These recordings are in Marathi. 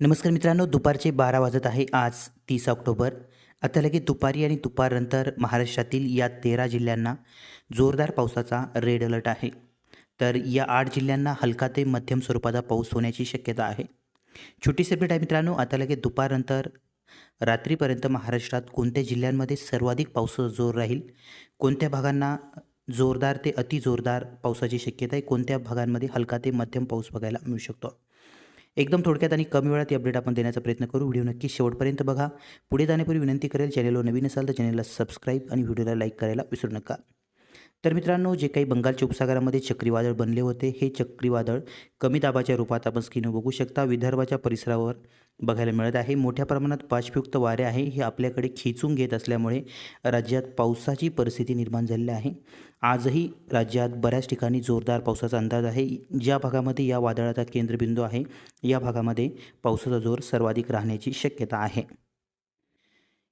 नमस्कार मित्रांनो दुपारचे बारा वाजत आहे. आज तीस ऑक्टोबर. आता लगेच दुपारी आणि दुपारनंतर महाराष्ट्रातील या तेरा जिल्ह्यांना जोरदार पावसाचा रेड अलर्ट आहे. तर या आठ जिल्ह्यांना हलका ते मध्यम स्वरूपाचा पाऊस होण्याची शक्यता आहे. छोटी सेपरेट आहे मित्रांनो आता लगेच दुपारनंतर रात्रीपर्यंत महाराष्ट्रात कोणत्या जिल्ह्यांमध्ये सर्वाधिक पावसाचा जोर राहील कोणत्या भागांना जोरदार ते अतिजोरदार पावसाची शक्यता आहे कोणत्या भागांमध्ये हलका ते मध्यम पाऊस बघायला मिळू शकतो? एकदम थोडक्यात आणि कमी वेळात ही अपडेट आपण देण्याचा प्रयत्न करू. व्हिडिओ नक्की शेवटपर्यंत बघा. पुढे जाण्यापूर्वी विनंती करेल चॅनलवर नवीन असाल तर चॅनलला सबस्क्राईब आणि व्हिडिओला लाईक करायला विसरू नका. तर मित्रांनो जे काही बंगालच्या उपसागरामध्ये चक्रीवादळ बनले होते हे चक्रीवादळ कमी दाबाच्या रूपात आपण स्क्रीनवर बघू शकता. विदर्भाच्या परिसरावर बघायला मिळत आहे. मोठ्या प्रमाणात बाष्पयुक्त वारे आहे. हे आपल्याकडे खेचून घेत असल्यामुळे राज्यात पावसाची परिस्थिती निर्माण झालेली आहे. आजही राज्यात बऱ्याच ठिकाणी जोरदार पावसाचा अंदाज आहे. ज्या भागामध्ये या वादळाचा केंद्रबिंदू आहे या भागामध्ये पावसाचा जोर सर्वाधिक राहण्याची शक्यता आहे.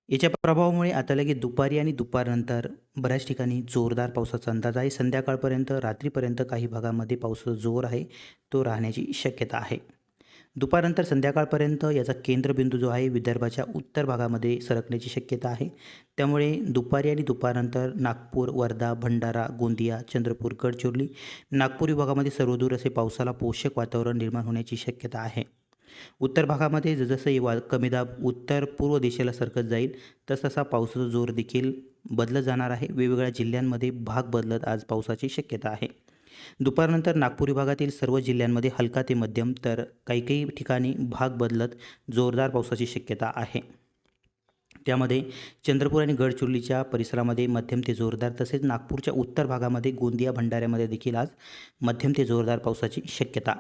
याच्या प्रभावामुळे आता लगेच दुपारी आणि दुपारनंतर बऱ्याच ठिकाणी जोरदार पावसाचा अंदाज आहे. संध्याकाळपर्यंत रात्रीपर्यंत काही भागामध्ये पावसाचा जोर आहे तो राहण्याची शक्यता आहे. दुपारनंतर संध्याकाळपर्यंत याचा केंद्रबिंदू जो आहे विदर्भाच्या उत्तर भागामध्ये सरकण्याची शक्यता आहे. त्यामुळे दुपारी आणि दुपारनंतर नागपूर वर्धा भंडारा गोंदिया चंद्रपूर गडचिरोली नागपूर विभागामध्ये सर्वदूर असे पावसाला पोषक वातावरण निर्माण होण्याची शक्यता आहे. उत्तर भागामध्ये जसं हे वा कमी दाब उत्तर पूर्व दिशेला सरकत जाईल तसतसा पावसाचा जोर देखील बदलत जाणार आहे. वेगवेगळ्या जिल्ह्यांमध्ये भाग बदलत आज पावसाची शक्यता आहे. दुपारनंतर नागपूर विभागातील सर्व जिल्ह्यांमध्ये हलका ते मध्यम तर काही काही ठिकाणी भाग बदलत जोरदार पावसाची शक्यता आहे. त्यामध्ये चंद्रपूर आणि गडचिरोलीच्या परिसरामध्ये मध्यम ते जोरदार तसेच नागपूरच्या उत्तर भागामध्ये गोंदिया भंडाऱ्यामध्ये देखील आज मध्यम ते जोरदार पावसाची शक्यता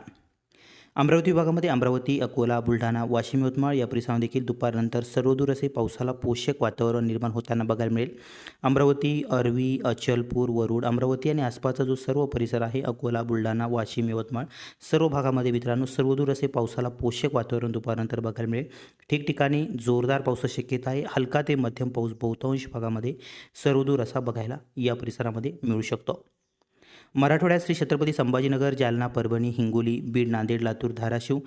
अमरावती विभागामध्ये अमरावती अकोला बुलढाणा वाशिम यवतमाळ या परिसरामध्ये देखील दुपारनंतर सर्वदूर असे पावसाला पोषक वातावरण निर्माण होताना बघायला मिळेल. अमरावती अरवी अचलपूर वरुड अमरावती आणि आसपासचा जो सर्व परिसर आहे अकोला बुलढाणा वाशिम यवतमाळ सर्व भागामध्ये मित्रांनो सर्वदूर असे पावसाला पोषक वातावरण दुपारनंतर बघायला मिळेल. ठिकठिकाणी जोरदार पावसाची शक्यता आहे. हलका ते मध्यम पाऊस बहुतांश भागामध्ये सर्वदूर असा बघायला या परिसरामध्ये मिळू शकतो. मराठवाड्यात श्री छत्रपती संभाजीनगर जालना परभणी हिंगोली बीड नांदेड लातूर धाराशिव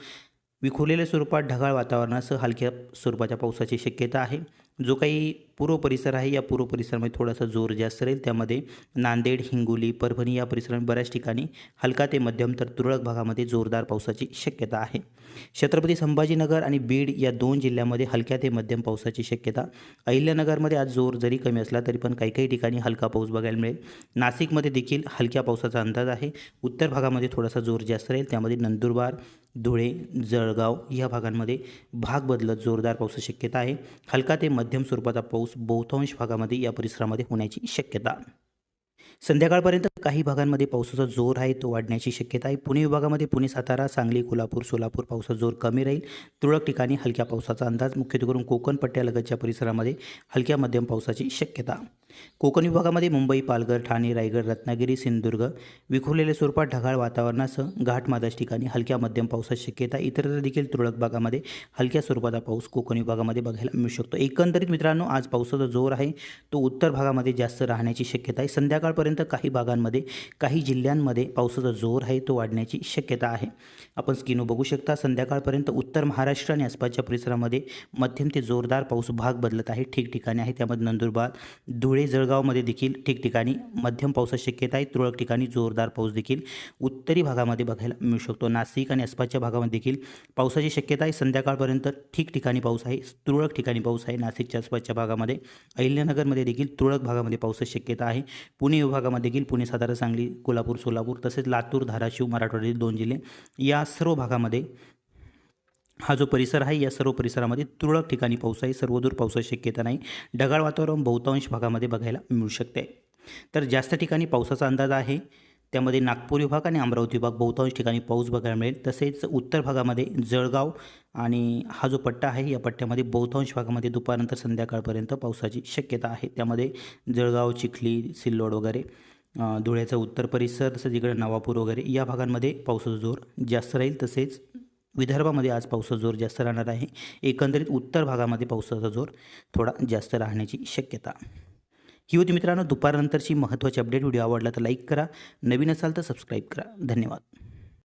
विखुरलेल्या स्वरूपात ढगाळ वातावरणासह हलक्या स्वरूपाच्या पावसाची शक्यता आहे. जो काही पूर्व परिसर आहे. या पूर्व परिसरामध्ये थोडासा जोर जास्त राहील. त्यामध्ये नांदेड हिंगोली परभणी या परिसरामध्ये बऱ्याच ठिकाणी हलका ते मध्यम तर तुरळक भागामध्ये जोरदार पावसाची शक्यता आहे. छत्रपती संभाजीनगर आणि बीड या दोन जिल्ह्यामध्ये हलक्या ते मध्यम पावसाची शक्यता. अहिल्यानगरमध्ये आज जोर जरी कमी असला तरी पण काही काही ठिकाणी हलका पाऊस बघायला मिळेल. नाशिकमध्ये देखील हलक्या पावसाचा अंदाज आहे. उत्तर भागामध्ये थोडासा जोर जास्त राहील. त्यामध्ये नंदुरबार धुळे जळगाव या भागांमध्ये भाग बदलत जोरदार पावसाची शक्यता आहे. हलका ते मध्यम स्वरूपाचा पाऊस बहुतांश भागामध्ये या परिसरामध्ये होण्याची शक्यता. संध्याकाळपर्यंत काही भागांमध्ये पावसाचा जोर आहे तो वाढण्याची शक्यता आहे. पुणे विभागामध्ये पुणे सातारा सांगली कोल्हापूर सोलापूर पावसाचा जोर कमी राहील. तुरळक ठिकाणी हलक्या पावसाचा अंदाज. मुख्यत्वे करून कोकण पट्ट्यालगतच्या परिसरामध्ये हलक्या मध्यम पावसाची शक्यता. कोकण विभागामध्ये मुंबई पालघर ठाणे रायगड रत्नागिरी सिंधुदुर्ग विखुरलेल्या स्वरूपात ढगाळ वातावरणासह घाटमादाच ठिकाणी हलक्या मध्यम पावसाची शक्यता. इतरत्र देखील तुरळक भागामध्ये हलक्या स्वरूपाचा पाऊस कोकण विभागामध्ये बघायला मिळू शकतो. एकंदरीत मित्रांनो आज पावसाचा जोर आहे. तो उत्तर भागामध्ये जास्त राहण्याची शक्यता आहे. संध्याकाळपर्यंत काही भागांमध्ये काही जिल्ह्यांमध्ये पावसाचा जोर आहे. तो वाढण्याची शक्यता आहे. आपण स्किनो बघू शकता. संध्याकाळपर्यंत उत्तर महाराष्ट्र आणि आसपासच्या परिसरामध्ये मध्यम ते जोरदार पाऊस भाग बदलत आहे. ठिकठिकाणी आहे. त्यामध्ये नंदुरबार धुळे धुळे जळगावमध्ये देखील ठिकठिकाणी मध्यम पावसाची शक्यता आहे. तुरळक ठिकाणी जोरदार पाऊस देखील उत्तरी भागामध्ये बघायला मिळू शकतो. नाशिक आणि आसपासच्या भागामध्ये देखील पावसाची शक्यता आहे. संध्याकाळपर्यंत ठिकठिकाणी पाऊस आहे. तुरळक ठिकाणी पाऊस आहे. नाशिकच्या आसपासच्या भागामध्ये अहिल्यानगरमध्ये देखील तुरळक भागामध्ये पावसाची शक्यता आहे. पुणे विभागामध्ये देखील पुणे सातारा सांगली कोल्हापूर सोलापूर तसेच लातूर धाराशिव मराठवाड्यातील दोन जिल्हे या सर्व भागामध्ये हा जो परिसर आहे या सर्व परिसरामध्ये तुरळक ठिकाणी पाऊस आहे सर्वदूर पावसाची शक्यता नाही. ढगाळ वातावरण बहुतांश भागामध्ये बघायला मिळू शकते. तर जास्त ठिकाणी पावसाचा अंदाज आहे. त्यामध्ये नागपूर विभाग आणि अमरावती विभाग बहुतांश ठिकाणी पाऊस बघायला मिळेल. तसेच उत्तर भागामध्ये जळगाव आणि हा जो पट्टा आहे या पट्ट्यामध्ये बहुतांश भागामध्ये दुपारनंतर संध्याकाळपर्यंत पावसाची शक्यता आहे. त्यामध्ये जळगाव चिखली सिल्लोड वगैरे धुळ्याचा उत्तर परिसर तसंच इकडे नवापूर वगैरे या भागांमध्ये पावसाचा जोर जास्त राहील. तसेच विदर्भामध्ये आज पावसाचा जोर जास्त राहणार आहे. एकंदरीत उत्तर भागामध्ये पावसाचा जोर थोडा जास्त राहण्याची शक्यता. ही होती मित्रांनो दुपारनंतरची महत्त्वाची अपडेट व्हिडिओ आवडला तर लाईक करा. नवीन असाल तर सबस्क्राईब करा. धन्यवाद.